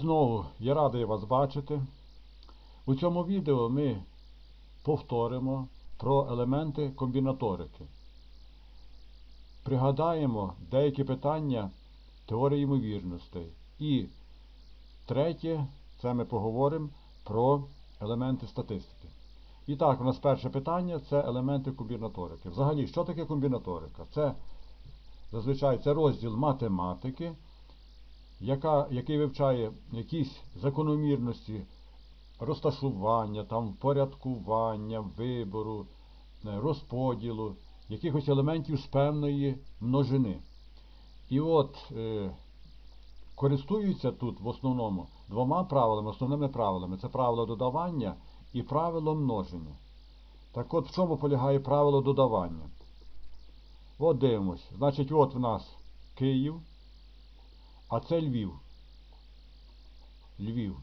Знову я радий вас бачити. У цьому відео ми повторимо про елементи комбінаторики. Пригадаємо деякі питання теорії ймовірностей. І третє, це ми поговоримо про елементи статистики. І так, у нас перше питання це елементи комбінаторики. Взагалі, що таке комбінаторика? Це зазвичай це розділ математики, яка, який вивчає якісь закономірності розташування, там, впорядкування, вибору, е, розподілу, якихось елементів з певної множини. І от е, користуються тут в основному двома правилами, основними правилами. Це правило додавання і правило множення. Так от в чому полягає правило додавання? От дивимось. Значить, от в нас Київ, а це Львів. Львів.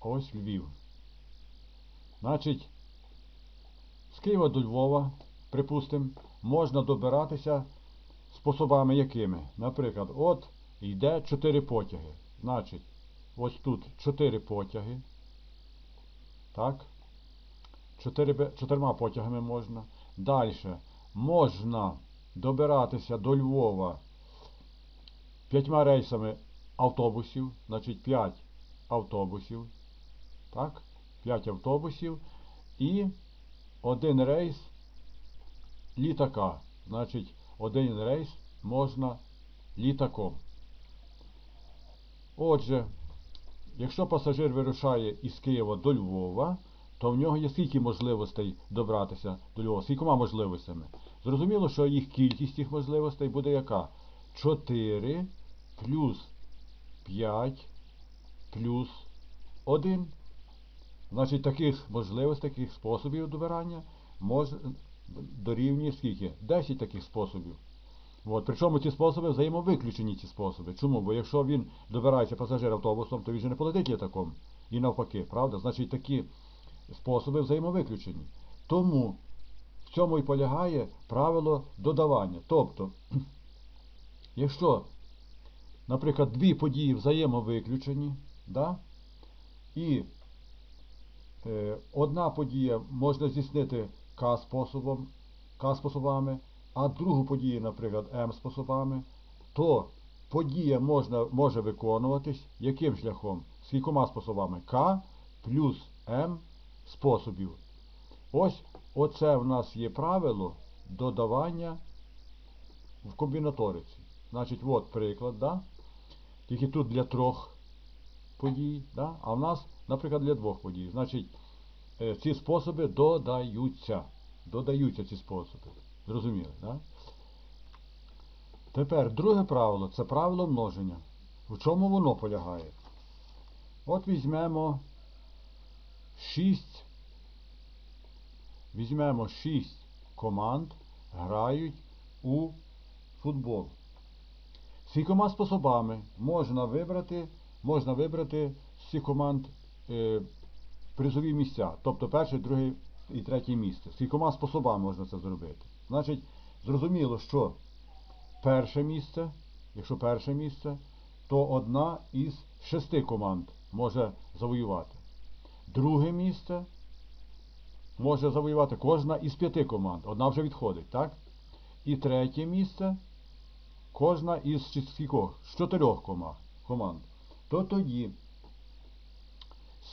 Ось Львів. Значить, з Києва до Львова, припустимо, можна добиратися способами якими? Наприклад, от йде 4 потяги. Значить, ось тут 4 потяги. Так. Чотирма потягами можна. Далі можна добиратися до Львова п'ятьма рейсами автобусів, значить 5 автобусів. Так, 5 автобусів і один рейс літака. Значить, один рейс можна літаком. Отже, якщо пасажир вирушає із Києва до Львова, то в нього є скільки можливостей добратися до Львова? Скількома можливостями? Зрозуміло, що їх кількість їх можливостей буде яка? 4 плюс 5 плюс 1. Значить, таких можливостей, таких способів добирання може, дорівнює скільки? 10 таких способів. От. Причому ці способи взаємовиключені ці способи. Чому? Бо якщо він добирається пасажир автобусом, то він же не полетить літаком. І навпаки, правда? Значить, такі способи взаємовиключені. Тому в цьому і полягає правило додавання. Тобто, якщо, наприклад, дві події взаємовиключені, да, і е, одна подія можна здійснити К способом, К способами, а другу подію, наприклад, М способами, то подія можна, може виконуватись яким шляхом? Скількома способами? К плюс М способів. Ось оце в нас є правило додавання в комбінаториці. Значить, от приклад, да? тільки тут для трьох подій, да? а в нас, наприклад, для двох подій. Значить, е, ці способи додаються. Додаються ці способи. Зрозуміли, да? Тепер друге правило це правило множення. В чому воно полягає? От візьмемо 6. Візьмемо 6 команд, грають у футбол. Скількома способами можна вибрати можна вибрати з цих команд е, призові місця, тобто перше, друге і третє місце. Скількома способами можна це зробити. Значить, зрозуміло, що перше місце, якщо перше місце, то одна із шести команд може завоювати. Друге місце може завоювати кожна із п'яти команд. Одна вже відходить, так? І третє місце кожна із скількох? З чотирьох команд. То тоді,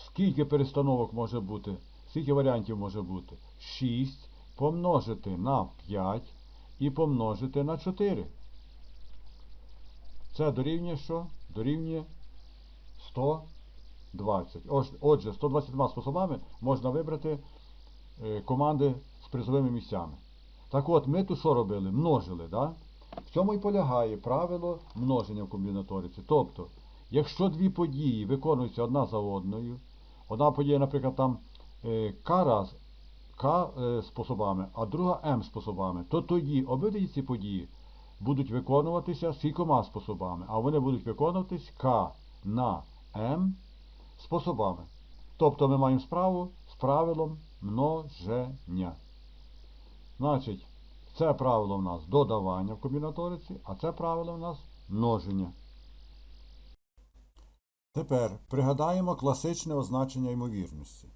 скільки перестановок може бути, скільки варіантів може бути? 6 помножити на 5 і помножити на 4. Це дорівнює що? Дорівнює 120. Отже, 122 способами можна вибрати команди з призовими місцями. Так от, ми тут що робили? Множили. Да? В цьому і полягає правило множення в комбінаториці. Тобто, якщо дві події виконуються одна за одною, одна подія, наприклад, там е, К раз, К е, способами, а друга М способами, то тоді обидві ці події будуть виконуватися скількома способами, а вони будуть виконуватись К на М способами. Тобто ми маємо справу з правилом множення. Значить, Це правило в нас додавання в комбінаториці, а це правило в нас множення. Тепер пригадаємо класичне означення ймовірності.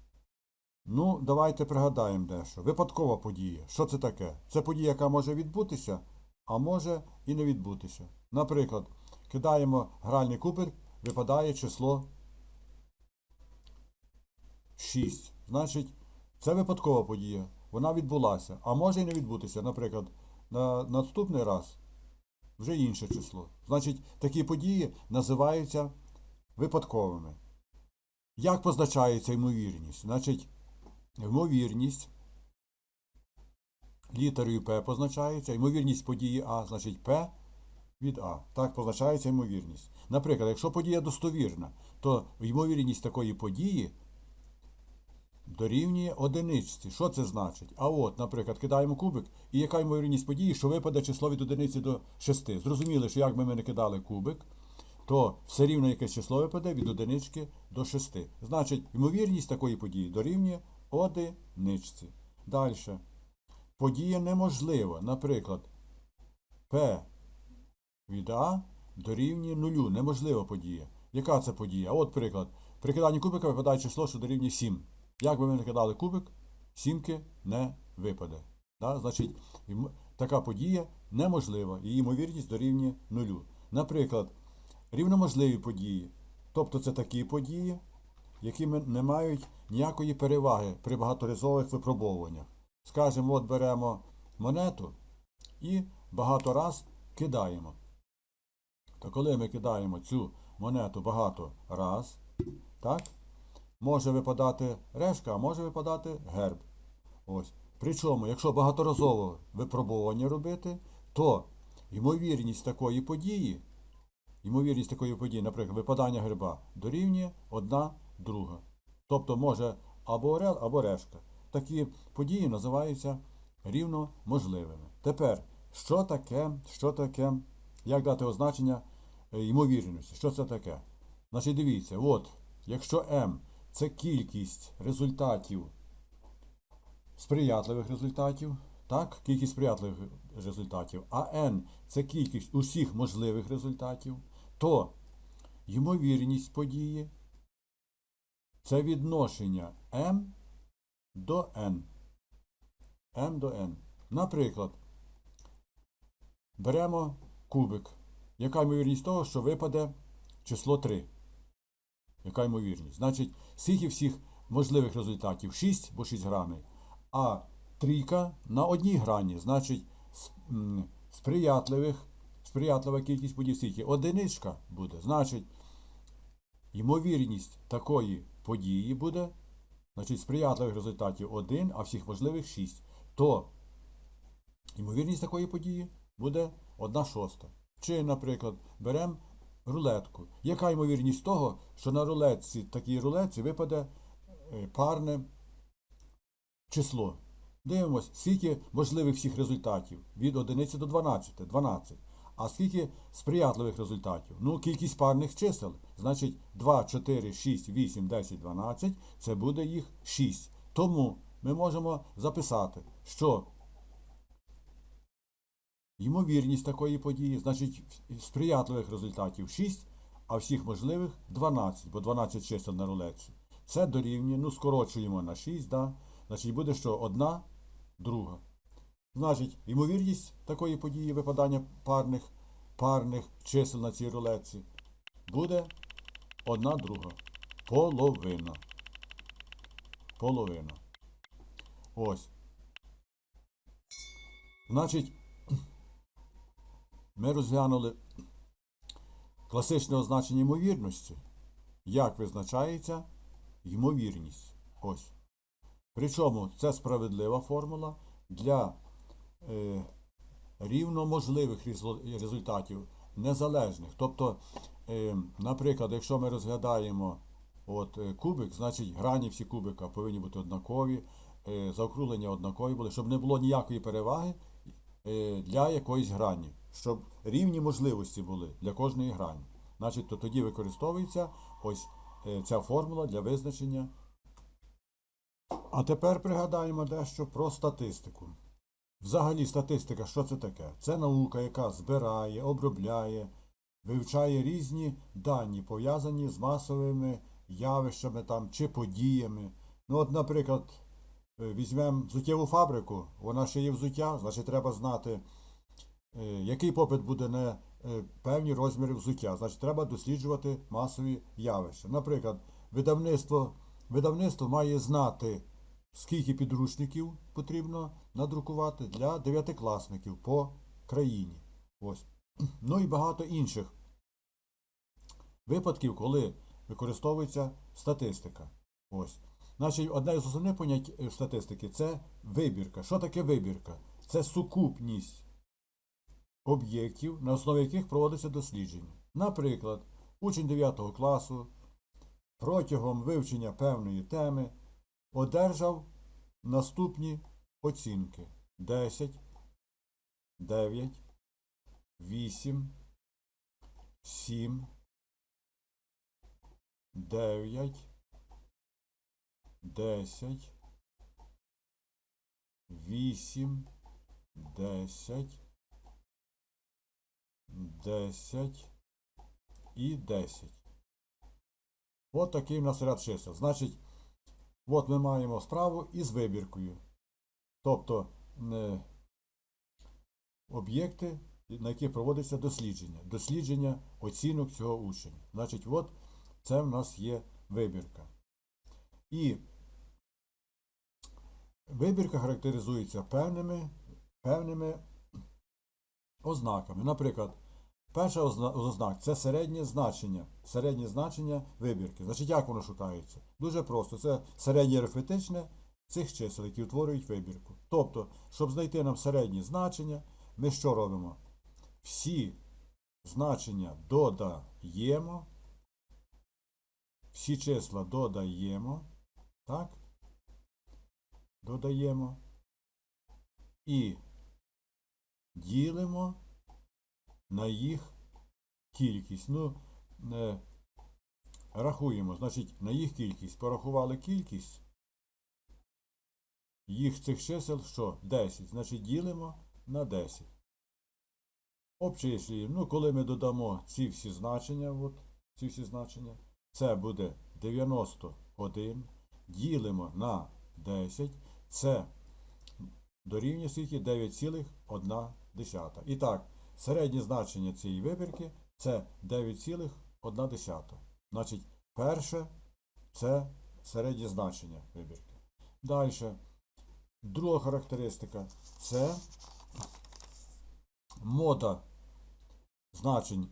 Ну, давайте пригадаємо дещо. Випадкова подія. Що це таке? Це подія, яка може відбутися, а може і не відбутися. Наприклад, кидаємо гральний кубик, випадає число 6. Значить, це випадкова подія. Вона відбулася, а може і не відбутися. Наприклад, на наступний раз вже інше число. Значить, такі події називаються випадковими. Як позначається ймовірність? Значить, ймовірність літерою П позначається, ймовірність події А, значить П від А. Так позначається ймовірність. Наприклад, якщо подія достовірна, то ймовірність такої події дорівнює одиничці. Що це значить? А от, наприклад, кидаємо кубик, і яка ймовірність події, що випаде число від одиниці до 6. Зрозуміли, що як ми не кидали кубик, то все рівно якесь число випаде від одинички до 6. Значить, ймовірність такої події дорівнює одиничці. Далі. Подія неможлива. Наприклад, P від А дорівнює нулю. Неможлива подія. Яка це подія? От приклад. При киданні кубика випадає число, що дорівнює 7. Як би ми не кидали кубик, сімки не випаде. Да? Значить, така подія неможлива. Її ймовірність дорівнює нулю. Наприклад, рівноможливі події. Тобто це такі події, які не мають ніякої переваги при багаторазових випробовуваннях. Скажемо, от беремо монету і багато раз кидаємо. То коли ми кидаємо цю монету багато раз, так, може випадати решка, а може випадати герб. Ось. Причому, якщо багаторазово випробування робити, то ймовірність такої події, ймовірність такої події, наприклад, випадання герба, дорівнює одна друга. Тобто може або орел, або решка. Такі події називаються рівноможливими. Тепер, що таке, що таке, як дати означення е, ймовірності? Що це таке? Значить, дивіться, от, якщо m це кількість результатів сприятливих результатів, так, кількість сприятливих результатів, а n це кількість усіх можливих результатів, то ймовірність події це відношення m до n. m до n. Наприклад, беремо кубик. Яка ймовірність того, що випаде число 3? Яка ймовірність? Значить, скільки всіх можливих результатів? 6, бо 6 граней. А трійка на одній грані. Значить, сприятливих, сприятлива кількість подій скільки? Одиничка буде. Значить, ймовірність такої події буде, значить, сприятливих результатів 1, а всіх можливих 6. То ймовірність такої події буде 1 шоста. Чи, наприклад, беремо рулетку. Яка ймовірність того, що на рулетці, такій рулетці випаде е, парне число? Дивимось, скільки можливих всіх результатів від 11 до 12. 12. А скільки сприятливих результатів? Ну, кількість парних чисел. Значить, 2, 4, 6, 8, 10, 12 це буде їх 6. Тому ми можемо записати, що ймовірність такої події, значить, сприятливих результатів 6, а всіх можливих 12, бо 12 чисел на рулетці. Це дорівнює, ну, скорочуємо на 6, да? значить буде що одна друга. Значить, ймовірність такої події випадання парних, парних чисел на цій рулетці буде одна друга. Половина. Половина. Ось. Значить, ми розглянули класичне означення ймовірності. Як визначається ймовірність. Ось. Причому це справедлива формула для е, рівноможливих результатів, незалежних. Тобто, е, наприклад, якщо ми розглядаємо от, е, кубик, значить грані всі кубика повинні бути однакові, е, заокруглення однакові були, щоб не було ніякої переваги е, для якоїсь грані, щоб рівні можливості були для кожної грані. Значить, то тоді використовується ось е, ця формула для визначення. А тепер пригадаємо дещо про статистику. Взагалі, статистика, що це таке? Це наука, яка збирає, обробляє, вивчає різні дані, пов'язані з масовими явищами там, чи подіями. Ну, от, наприклад, е, візьмемо взуттєву фабрику, вона шиє взуття, значить треба знати, який попит буде на е, певні розміри взуття. Значить, треба досліджувати масові явища. Наприклад, видавництво, видавництво має знати, скільки підручників потрібно надрукувати для дев'ятикласників по країні. Ось. Ну і багато інших випадків, коли використовується статистика. Ось. Значить, одне з основних понять е, статистики це вибірка. Що таке вибірка? Це сукупність об'єктів, на основі яких проводиться дослідження. Наприклад, учень 9 класу протягом вивчення певної теми одержав наступні оцінки 10, 9, 8, 7, 9, 10, 8, 10, 10 і 10. От такий у нас ряд чисел. Значить, от ми маємо справу із вибіркою. Тобто е, об'єкти, на яких проводиться дослідження. Дослідження оцінок цього учня. Значить, от це в нас є вибірка. І вибірка характеризується певними, певними ознаками. Наприклад, перша ознак це середнє значення. Середнє значення вибірки. Значить, як воно шукається? Дуже просто. Це середнє арифметичне цих чисел, які утворюють вибірку. Тобто, щоб знайти нам середнє значення, ми що робимо? Всі значення додаємо, всі числа додаємо, так? Додаємо і ділимо на їх кількість. Ну, е, рахуємо, значить, на їх кількість. Порахували кількість. Їх цих чисел що? 10. Значить, ділимо на 10. Обчислюємо. Ну, коли ми додамо ці всі значення, от, ці всі значення, це буде 91. Ділимо на 10. Це дорівнює скільки 9,1. І так, середнє значення цієї вибірки це 9,1. Значить, перше це середнє значення вибірки. Далі. Друга характеристика це мода значень.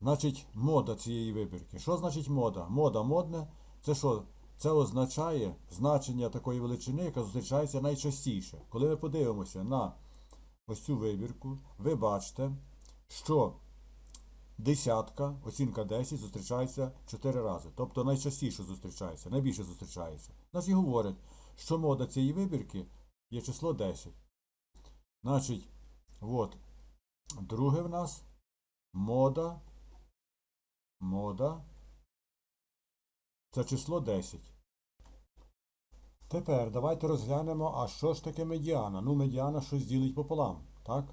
Значить, мода цієї вибірки. Що значить мода? Мода модне це що? Це означає значення такої величини, яка зустрічається найчастіше. Коли ми подивимося на ось цю вибірку, ви бачите, що десятка, оцінка 10 зустрічається 4 рази. Тобто найчастіше зустрічається, найбільше зустрічається. Нас і говорять, що мода цієї вибірки є число 10. Значить, от, друге в нас мода, мода, це число 10. Тепер давайте розглянемо, а що ж таке медіана? Ну, медіана щось ділить пополам, так?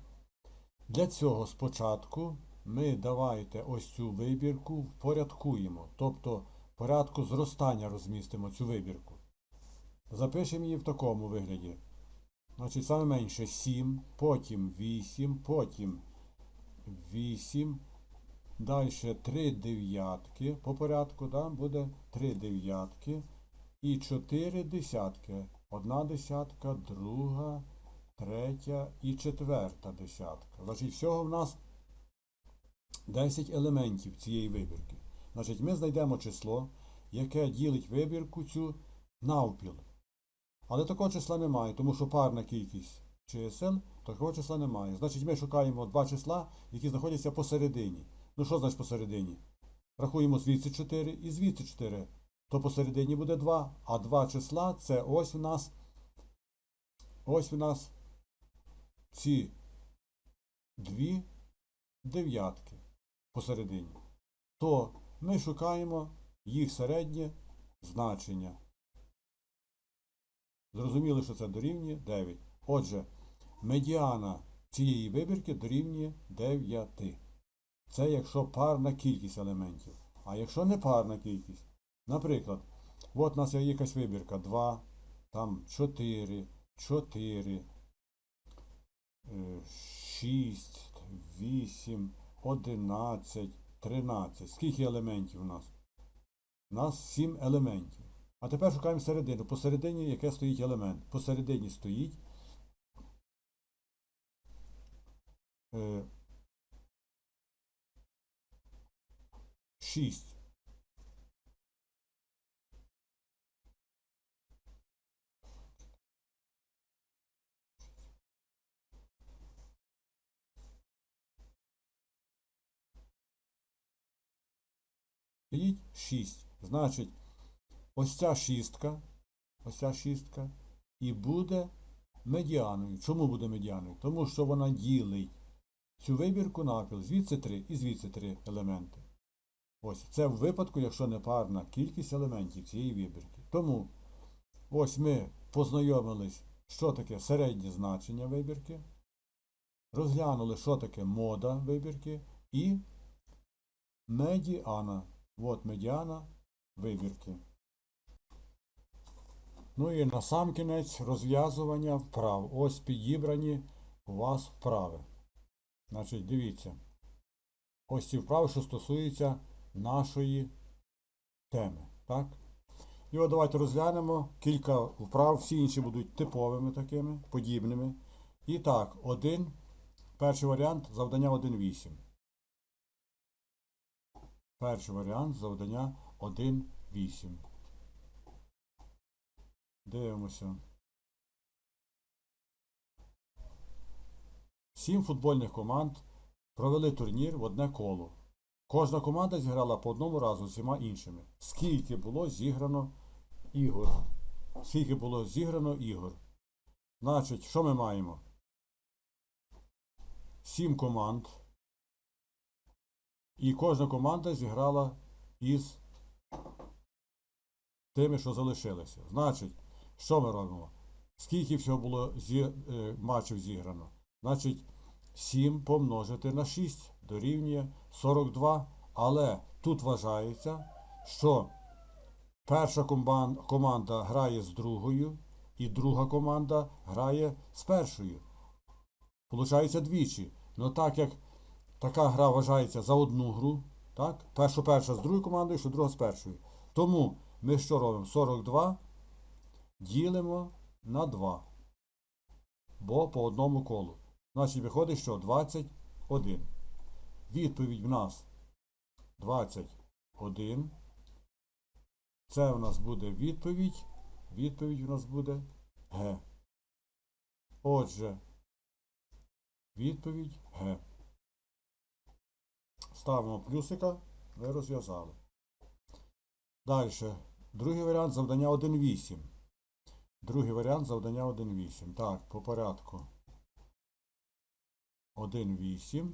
Для цього спочатку ми давайте ось цю вибірку впорядкуємо, тобто в порядку зростання розмістимо цю вибірку. Запишемо її в такому вигляді. Значить, саме менше 7, потім 8, потім 8, далі 3 дев'ятки по порядку, да, буде 3 дев'ятки і 4 десятки. Одна десятка, друга, третя і четверта десятка. Значить, всього в нас 10 елементів цієї вибірки. Значить, ми знайдемо число, яке ділить вибірку цю навпіл. Але такого числа немає, тому що парна кількість чисел, такого числа немає. Значить, ми шукаємо два числа, які знаходяться посередині. Ну що значить посередині? Рахуємо звідси 4 і звідси 4. То посередині буде 2, а два числа це ось у нас. Ось у нас ці дві дев'ятки посередині. То ми шукаємо їх середнє значення. Зрозуміли, що це дорівнює 9. Отже, медіана цієї вибірки дорівнює 9. Це якщо парна кількість елементів. А якщо не парна кількість, наприклад, от у нас є якась вибірка 2, там 4, 4, 6, 8, 11, 13. Скільки елементів у нас? У нас 7 елементів. А тепер шукаємо середину. Посередині яке стоїть елемент? Посередині стоїть е, 6. Стоїть 6. Значить, ось ця шістка, ось ця шістка і буде медіаною. Чому буде медіаною? Тому що вона ділить цю вибірку навпіл. Звідси 3 і звідси 3 елементи. Ось це в випадку, якщо не парна кількість елементів цієї вибірки. Тому ось ми познайомились, що таке середнє значення вибірки, розглянули, що таке мода вибірки і медіана. От медіана вибірки. Ну і на сам кінець розв'язування вправ. Ось підібрані у вас вправи. Значить, дивіться. Ось ці вправи, що стосуються нашої теми. Так? І от давайте розглянемо кілька вправ, всі інші будуть типовими такими, подібними. І так, один, перший варіант завдання 1.8. Перший варіант завдання 1.8. Дивимося. Сім футбольних команд провели турнір в одне коло. Кожна команда зіграла по одному разу з всіма іншими. Скільки було зіграно ігор? Скільки було зіграно ігор? Значить, що ми маємо? Сім команд. І кожна команда зіграла із тими, що залишилися. Значить, що ми робимо? Скільки всього було зі, е, матчів зіграно? Значить, 7 помножити на 6 дорівнює 42. Але тут вважається, що перша команда грає з другою, і друга команда грає з першою. Получається двічі. Ну так як така гра вважається за одну гру, так? Першу перша з другою командою, що друга з першою. Тому ми що робимо? 42 ділимо на 2. Бо по одному колу. Значить, виходить, що 21. Відповідь в нас 21. Це в нас буде відповідь. Відповідь в нас буде Г. Отже, відповідь Г. Ставимо плюсика, ви розв'язали. Далі. Другий варіант завдання 1.8. Другий варіант завдання 1.8. Так, по порядку. 1.8.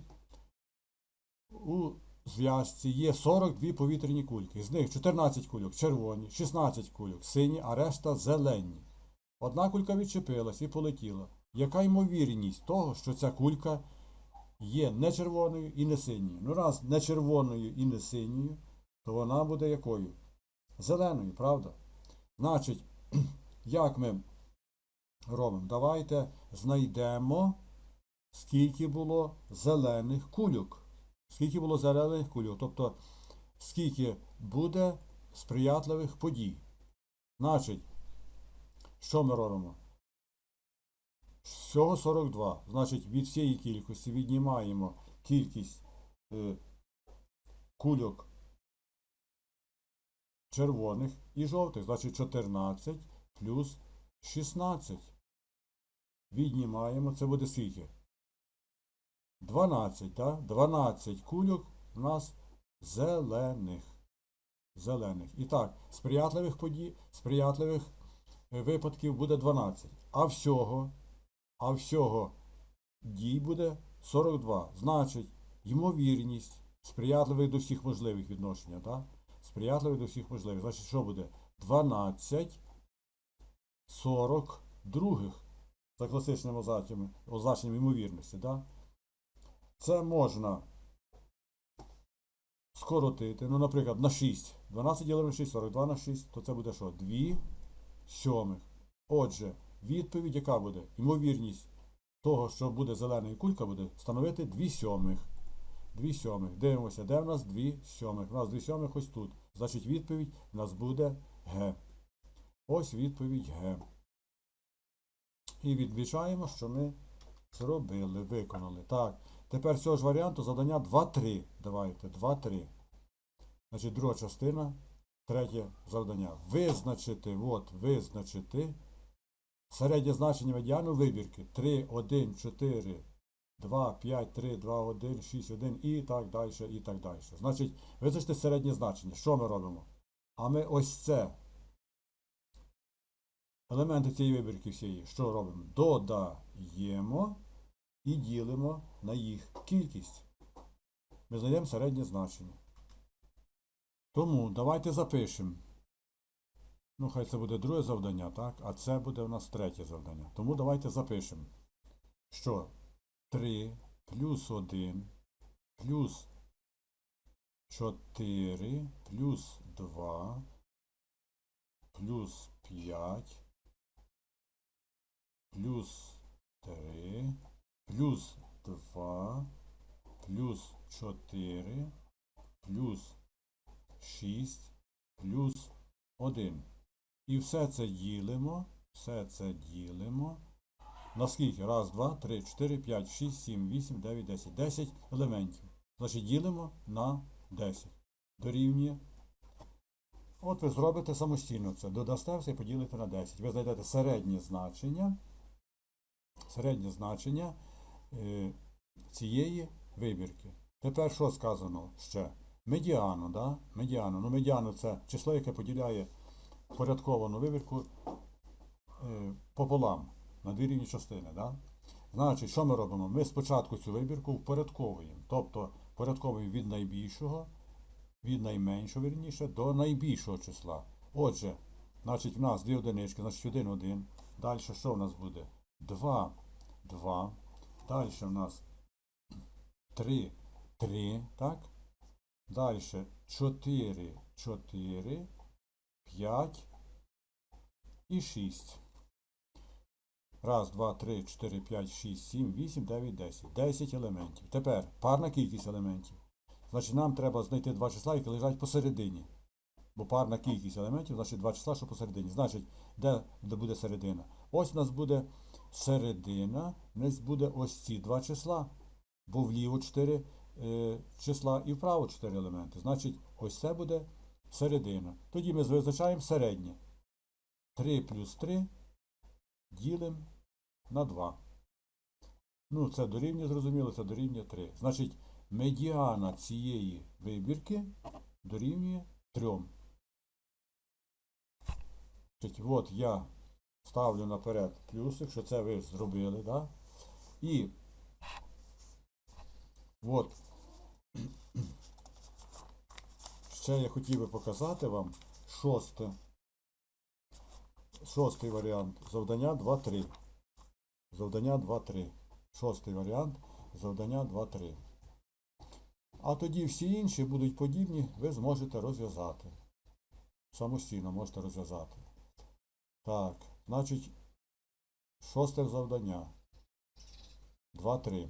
У зв'язці є 42 повітряні кульки. З них 14 кульок червоні, 16 кульок сині, а решта зелені. Одна кулька відчепилась і полетіла. Яка ймовірність того, що ця кулька є не червоною і не синьою? Ну, раз не червоною і не синьою, то вона буде якою? Зеленою, правда? Значить, як ми робимо? Давайте знайдемо, скільки було зелених кульок. Скільки було зелених кульок, тобто скільки буде сприятливих подій. Значить, що ми робимо? Всього 42. Значить, від всієї кількості віднімаємо кількість е, кульок червоних і жовтих. Значить 14 плюс 16. Віднімаємо, це буде скільки? 12, так? 12 кульок у нас зелених. Зелених. І так, сприятливих подій, сприятливих е, випадків буде 12. А всього, а всього дій буде 42. Значить, ймовірність сприятливих до всіх можливих відношення, так? Сприятливих до всіх можливих. Значить, що буде? 12 42. за класичними означеннями, означенням ймовірності, да? це можна скоротити. Ну, наприклад, на 6. 12 ділимо на 6, 42 на 6, то це буде що? 2 сьомих. Отже, відповідь, яка буде? Ймовірність того, що буде зеленою кулька, буде становити 2 сьомих. 2 сьомих. Дивимося, де в нас 2 сьомих? У нас 2 сьомих ось тут. Значить, відповідь у нас буде Г. Ось відповідь Г. І відмічаємо, що ми зробили, виконали. Так, тепер з цього ж варіанту завдання 2-3. Давайте, 2-3. Значить, друга частина, третє завдання. Визначити, от, визначити середнє значення медіану вибірки 3, 1, 4, 2, 5, 3, 2, 1, 6, 1 і так далі, і так далі. Значить, визначити середнє значення. Що ми робимо? А ми ось це. Елементи цієї вибірки всієї, що робимо? Додаємо і ділимо на їх кількість. Ми знайдемо середнє значення. Тому давайте запишемо. Ну, хай це буде друге завдання, так? А це буде у нас третє завдання. Тому давайте запишемо, що 3 плюс 1 плюс 4 плюс 2 плюс 5 плюс 3 плюс 2 плюс 4 плюс 6 плюс 1. І все це ділимо, все це ділимо. На скільки? Раз, два, три, чотири, п'ять, шість, сім, вісім, дев'ять, десять. Десять елементів. Значить, ділимо на 10. Дорівнює. От ви зробите самостійно це. Додасте все і поділите на 10. Ви знайдете середнє значення. Середнє значення е, цієї вибірки. Тепер що сказано ще? Медіану, да? Медіану. Ну, медіану це число, яке поділяє порядковану вибірку е, пополам на дві рівні частини. Да? Значить, що ми робимо? Ми спочатку цю вибірку впорядковуємо. Тобто порядковуємо від найбільшого, від найменшого, вірніше, до найбільшого числа. Отже, значить, в нас дві одинички, значить 1, 1. Далі що в нас буде? 2, 2. Далі в нас 3, 3, так? Далі 4, 4, 5 і 6. Раз, два, три, чотири, п'ять, шість, сім, вісім, дев'ять, десять. Десять елементів. Тепер парна кількість елементів. Значить, нам треба знайти два числа, які лежать посередині. Бо парна кількість елементів, значить два числа, що посередині. Значить, де, де буде середина? Ось у нас буде середина, у нас буде ось ці два числа. Бо вліво 4 е, числа і вправо 4 елементи. Значить, ось це буде середина. Тоді ми визначаємо середнє. 3 плюс 3 ділимо на 2. Ну, це дорівнює, зрозуміло, це дорівнює 3. Значить, медіана цієї вибірки дорівнює 3. Значить, от я ставлю наперед плюсик, що це ви зробили, да? І от ще я хотів би показати вам шосте. Шостий варіант. Завдання 2-3. Завдання 2-3. Шостий варіант. Завдання 2-3. А тоді всі інші будуть подібні, ви зможете розв'язати. Самостійно можете розв'язати. Так, значить, шосте завдання. 2-3.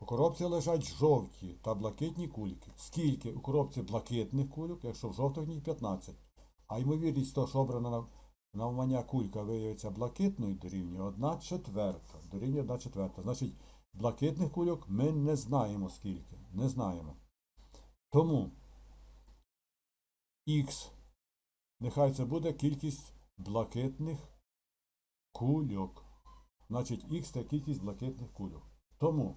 У коробці лежать жовті та блакитні кульки. Скільки у коробці блакитних кульок, якщо в жовтих 15. А ймовірність того, що обрана на навмання кулька виявиться блакитною, дорівнює 1 четверта. Дорівнює 1 четверта. Значить, блакитних кульок ми не знаємо скільки. Не знаємо. Тому х, нехай це буде кількість блакитних кульок. Значить, х це кількість блакитних кульок. Тому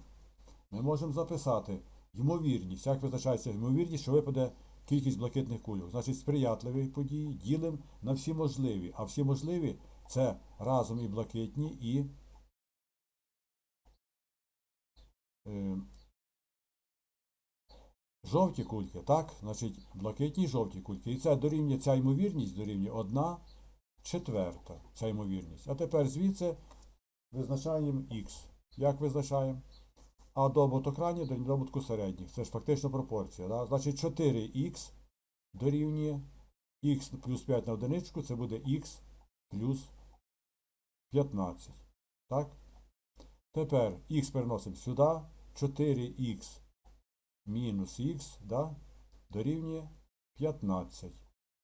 ми можемо записати ймовірність. Як визначається ймовірність, що випаде кількість блакитних кульок. Значить, сприятливі події ділимо на всі можливі. А всі можливі це разом і блакитні, і е, жовті кульки. Так? Значить, блакитні і жовті кульки. І це дорівнює, ця ймовірність дорівнює 1 четверта. Ця ймовірність. А тепер звідси визначаємо х. Як визначаємо? А добуток крайніх до добутку середніх. Це ж фактично пропорція. Да? Значить 4х дорівнює х плюс 5 на одиничку, це буде х плюс 15. Так? Тепер х переносимо сюди. 4х мінус х да, дорівнює 15.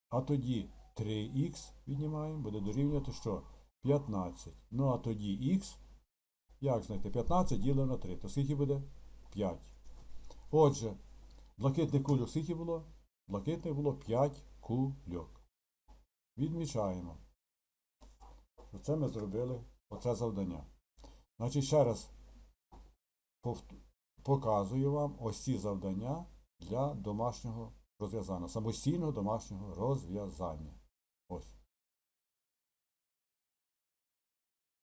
А тоді 3х віднімаємо, буде дорівнювати що? 15. Ну а тоді х, як знайти? 15 ділимо на 3. То скільки буде? 5. Отже, блакитних кульок скільки було? Блакитних було 5 кульок. Відмічаємо. Оце ми зробили оце завдання. Значить, ще раз показую вам ось ці завдання для домашнього розв'язання, самостійного домашнього розв'язання. Ось.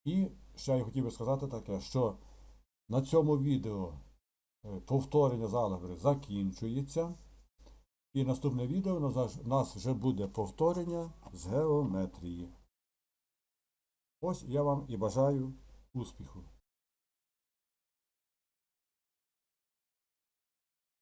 І ще я хотів би сказати таке, що на цьому відео е, повторення з закінчується. І наступне відео у нас вже буде повторення з геометрії. Ось я вам і бажаю успіху.